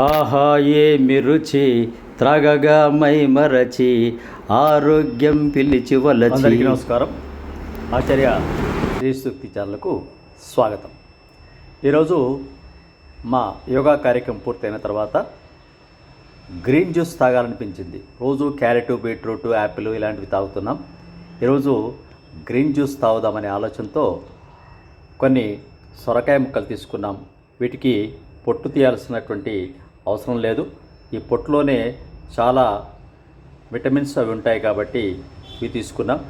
ఆహా మిరుచి త్రాగగా మై మరచి ఆరోగ్యం పిలిచి వలచి. నమస్కారం. ఆచార్య శ్రీసూక్తి ఛానల్కు స్వాగతం. ఈరోజు మా యోగా కార్యక్రమం పూర్తయిన తర్వాత గ్రీన్ జ్యూస్ తాగాలనిపించింది. రోజు క్యారెట్ బీట్రూట్ యాపిల్ ఇలాంటివి తాగుతున్నాం. ఈరోజు గ్రీన్ జ్యూస్ తాగుదామనే ఆలోచనతో కొన్ని సొరకాయ ముక్కలు తీసుకున్నాం. వీటికి పొట్టు తీయాల్సినటువంటి అవసరం లేదు. ఈ పొట్టులోనే చాలా విటమిన్స్ అవి ఉంటాయి కాబట్టి ఇవి తీసుకున్నాం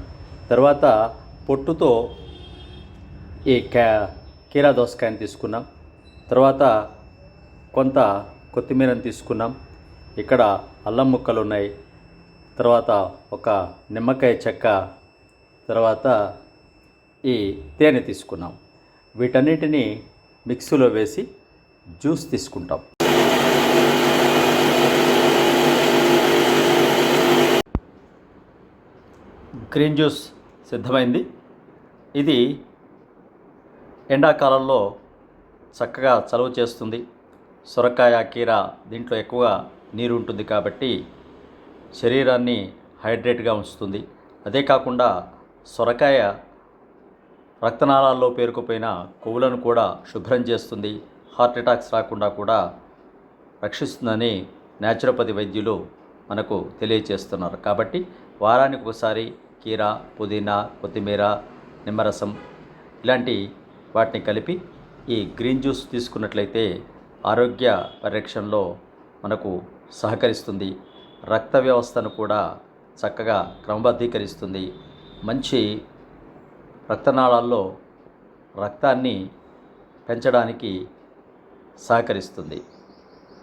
తర్వాత పొట్టుతో ఈ క్యా కీరా దోసకాయని తీసుకున్నాం తర్వాత కొంత కొత్తిమీరని తీసుకున్నాం ఇక్కడ అల్లం ముక్కలు ఉన్నాయి. తర్వాత ఒక నిమ్మకాయ చెక్క. తర్వాత ఈ తేనె తీసుకున్నాం వీటన్నిటిని మిక్సీలో వేసి జ్యూస్ తీసుకుంటాం. గ్రీన్ జ్యూస్ సిద్ధమైంది. ఇది ఎండాకాలంలో చక్కగా చలువ చేస్తుంది. సొరకాయ కీర దీంట్లో ఎక్కువగా నీరు ఉంటుంది కాబట్టి శరీరాన్ని హైడ్రేట్గా ఉంచుతుంది. అదే కాకుండా సొరకాయ రక్తనాళాల్లో పేరుకుపోయిన కొవ్వులను కూడా శుభ్రం చేస్తుంది. హార్ట్ అటాక్స్ రాకుండా కూడా రక్షిస్తుందని న్యాచురోపతి వైద్యులు మనకు తెలియచేస్తున్నారు కాబట్టి వారానికి ఒకసారి కీర పుదీనా కొత్తిమీర నిమ్మరసం ఇలాంటి వాటిని కలిపి ఈ గ్రీన్ జ్యూస్ తీసుకున్నట్లయితే ఆరోగ్య పరిరక్షణలో మనకు సహకరిస్తుంది. రక్త వ్యవస్థను కూడా చక్కగా క్రమబద్ధీకరిస్తుంది. మంచి రక్తనాళాల్లో రక్తాన్ని పెంచడానికి సహకరిస్తుంది.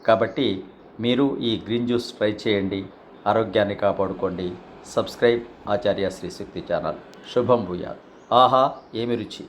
కాబట్టి మీరు ఈ గ్రీన్ జ్యూస్ ట్రై చేయండి. ఆరోగ్యాన్ని కాపాడుకోండి. సబ్స్క్రైబ్ ఆచార్య శ్రీ శక్తి ఛానల్ శుభం భూయాత్ ఆహా ఏమి రుచి